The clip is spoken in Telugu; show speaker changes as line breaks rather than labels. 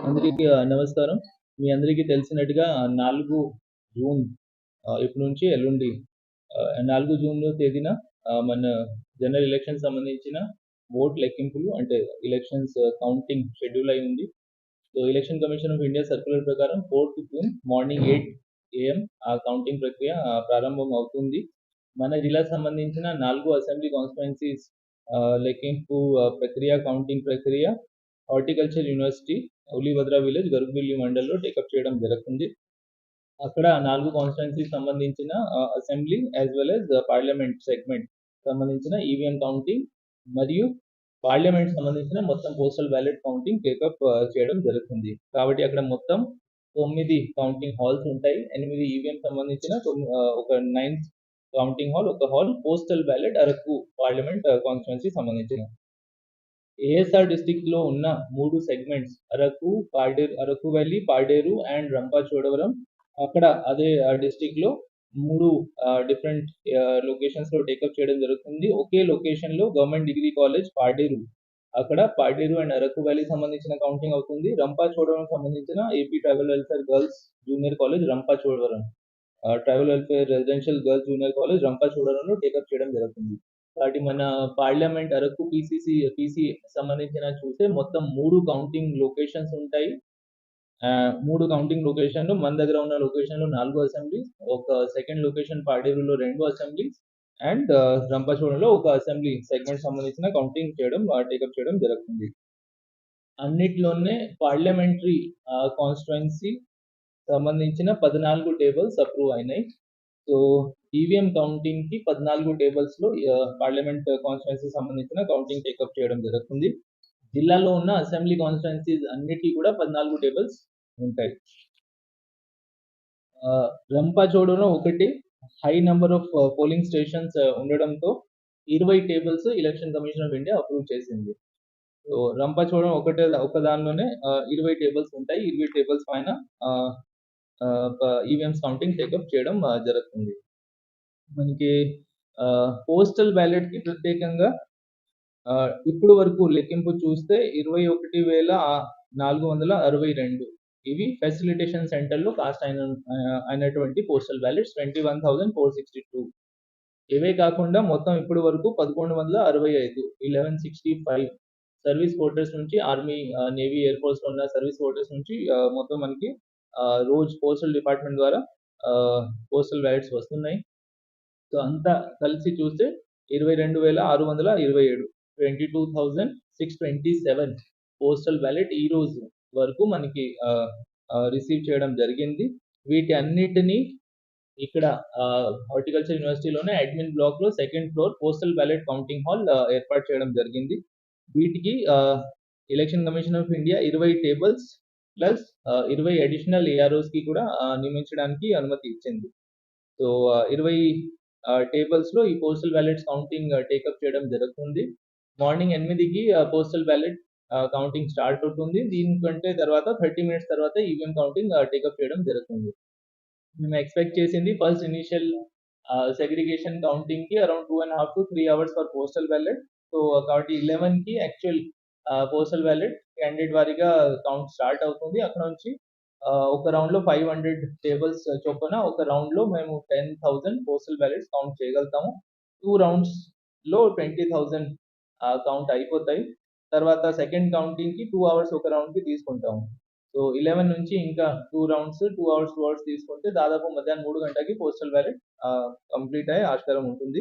అందరికీ నమస్కారం. మీ అందరికీ తెలిసినట్టుగా నాలుగు జూన్ ఆ, ఇప్పటి నుంచి ఎల్లుండి నాలుగు జూన్లో తేదీన మన జనరల్ ఎలక్షన్ సంబంధించిన ఓట్ లెక్కింపులు అంటే ఎలక్షన్స్ కౌంటింగ్ షెడ్యూల్ అయి ఉంది. So election commission of India circular ప్రకారం fourth June morning eight AM ఆ కౌంటింగ్ ప్రక్రియ ప్రారంభం అవుతుంది. మన జిల్లాకు సంబంధించిన నాలుగు అసెంబ్లీ కాన్స్టిట్యున్సీస్ లెక్కింపు ప్రక్రియ కౌంటింగ్ ప్రక్రియ horticulture university Ulibhadra village Garugubilli మండల్లో టేకప్ చేయడం జరుగుతుంది. అక్కడ నాలుగు కాన్స్టిట్యున్సీ సంబంధించిన assembly as well as parliament segment సంబంధించిన ఈవీఎం కౌంటింగ్ మరియు పార్లమెంట్ సంబంధించిన మొత్తం పోస్టల్ బ్యాలెట్ కౌంటింగ్ టేకప్ చేయడం జరుగుతుంది. కాబట్టి అక్కడ మొత్తం తొమ్మిది కౌంటింగ్ హాల్స్ ఉంటాయి. ఎనిమిది ఈవీఎం సంబంధించిన తొమ్మి- ఒక నైన్ కౌంటింగ్ హాల్ ఒక hall postal ballot Araku parliament constituency సంబంధించిన. ఏఎస్ఆర్ డిస్టిక్లో ఉన్న మూడు segments Araku Paderu Araku valley Paderu and Rampachodavaram అక్కడ అదే డిస్టిక్లో మూడు డిఫరెంట్ లొకేషన్స్లో టేకప్ చేయడం జరుగుతుంది. ఒకే లొకేషన్లో గవర్నమెంట్ డిగ్రీ కాలేజ్ పాడేరు. అక్కడ పాడేరు అండ్ అరకు వ్యాలీ సంబంధించిన కౌంటింగ్ అవుతుంది. రంపా చోడవరం సంబంధించిన AP tribal welfare girls junior college Rampachodavaram tribal welfare residential girls junior college Rampa చోడవరంలో టేకప్ చేయడం జరుగుతుంది. కాబట్టి మన పార్లమెంట్ అరకు పీసీసీ పీసీ సంబంధించిన చూస్తే మొత్తం మూడు కౌంటింగ్ లొకేషన్స్ ఉంటాయి. మూడు కౌంటింగ్ లొకేషన్లు మన దగ్గర ఉన్న లొకేషన్లు నాలుగు అసెంబ్లీస్ ఒక సెకండ్ లొకేషన్ పాడేరులో రెండు అసెంబ్లీస్ అండ్ రంపచోడంలో ఒక అసెంబ్లీ సెగ్మెంట్ సంబంధించిన కౌంటింగ్ చేయడం టేకప్ చేయడం జరుగుతుంది. అన్నిట్లోనే పార్లమెంటరీ కాన్స్టిట్యుయెన్సీ సంబంధించిన పద్నాలుగు టేబుల్స్ అప్రూవ్ అయినాయి. సో ఈవీఎం కౌంటింగ్కి పద్నాలుగు టేబుల్స్లో పార్లమెంట్ కాన్స్టిట్యున్సీ సంబంధించిన కౌంటింగ్ టేకప్ చేయడం జరుగుతుంది. జిల్లాలో ఉన్న అసెంబ్లీ కాన్స్టిట్యున్సీస్ అన్నిటికీ కూడా పద్నాలుగు టేబుల్స్ ఉంటాయి. ఆ, ఒకటి high number of polling stations ఉండడంతో ఇరవై tables election commission of India approve చేసింది. సో రంపాచోడం ఒకటే ఒక దానిలోనే ఇరవై టేబుల్స్ ఉంటాయి. ఇరవై టేబుల్స్ పైన ఈవీఎంస్ కౌంటింగ్ టేకప్ చేయడం జరుగుతుంది. మనకి పోస్టల్ బ్యాలెట్కి ప్రత్యేకంగా ఆ, ఇప్పుడు వరకు లెక్కింపు చూస్తే ఇరవై ఒకటి వేల నాలుగు వందల అరవై రెండు. ఇవి ఫెసిలిటేషన్ సెంటర్లో కాస్ట్ అయిన అయినటువంటి postal ballots twenty one thousand four sixty two ఇవే కాకుండా మొత్తం ఇప్పుడు వరకు పదకొండు వందల అరవై ఐదు eleven sixty five service voters నుంచి ఆర్మీ నేవీ ఎయిర్ ఫోర్స్ ఉన్న సర్వీస్ ఓటర్స్ నుంచి మొత్తం మనకి రోజు పోస్టల్ డిపార్ట్మెంట్ ద్వారా పోస్టల్ బ్యాలెట్స్ వస్తున్నాయి. సో అంతా కలిసి చూస్తే ఇరవై రెండు వేల ఆరు వందల ఇరవై ఏడు twenty two thousand six twenty seven postal ballot ఈ రోజు వరకు మనకి రిసీవ్ చేయడం జరిగింది. వీటి అన్నిటినీ ఇక్కడ హార్టికల్చర్ యూనివర్సిటీలోనే అడ్మిన్ బ్లాక్లో second floor postal ballot counting hall ఏర్పాటు చేయడం జరిగింది. వీటికి ఎలక్షన్ కమిషన్ ఆఫ్ ఇండియా ఇరవై టేబుల్స్ ప్లస్ ఇరవై అడిషనల్ ఏఆర్ఓస్కి కూడా నియమించడానికి అనుమతి ఇచ్చింది. సో ఇరవై టేబుల్స్లో ఈ పోస్టల్ బ్యాలెట్స్ కౌంటింగ్ టేకప్ చేయడం జరుగుతుంది. మార్నింగ్ ఎనిమిదికి పోస్టల్ బ్యాలెట్ కౌంటింగ్ స్టార్ట్ అవుతుంది. దీనికంటే తర్వాత థర్టీ మినిట్స్ తర్వాత ఈవీఎం కౌంటింగ్ టేకప్ చేయడం జరుగుతుంది. మేము ఎక్స్పెక్ట్ చేసింది first initial segregation కౌంటింగ్కి around two and half to three hours for postal ballot so కాబట్టి ఇలెవెన్కి యాక్చువల్ పోస్టల్ బ్యాలెట్ క్యాండిడేట్ వారిగా కౌంట్ స్టార్ట్ అవుతుంది. అక్కడ నుంచి ఒక రౌండ్లో ఫైవ్ హండ్రెడ్ టేబుల్స్ చొప్పున ఒక రౌండ్లో మేము ten thousand postal ballots count చేయగలుగుతాము. టూ రౌండ్స్లో ట్వంటీ థౌసండ్ కౌంట్ అయిపోతాయి. తర్వాత సెకండ్ కౌంటింగ్కి టూ అవర్స్ ఒక రౌండ్కి తీసుకుంటాము. సో ఇలెవెన్ నుంచి ఇంకా two rounds two hours two hours తీసుకుంటే దాదాపు మధ్యాహ్నం మూడు గంటలకి పోస్టల్ బ్యాలెట్ కంప్లీట్ అయ్యే ఆస్కారం ఉంటుంది.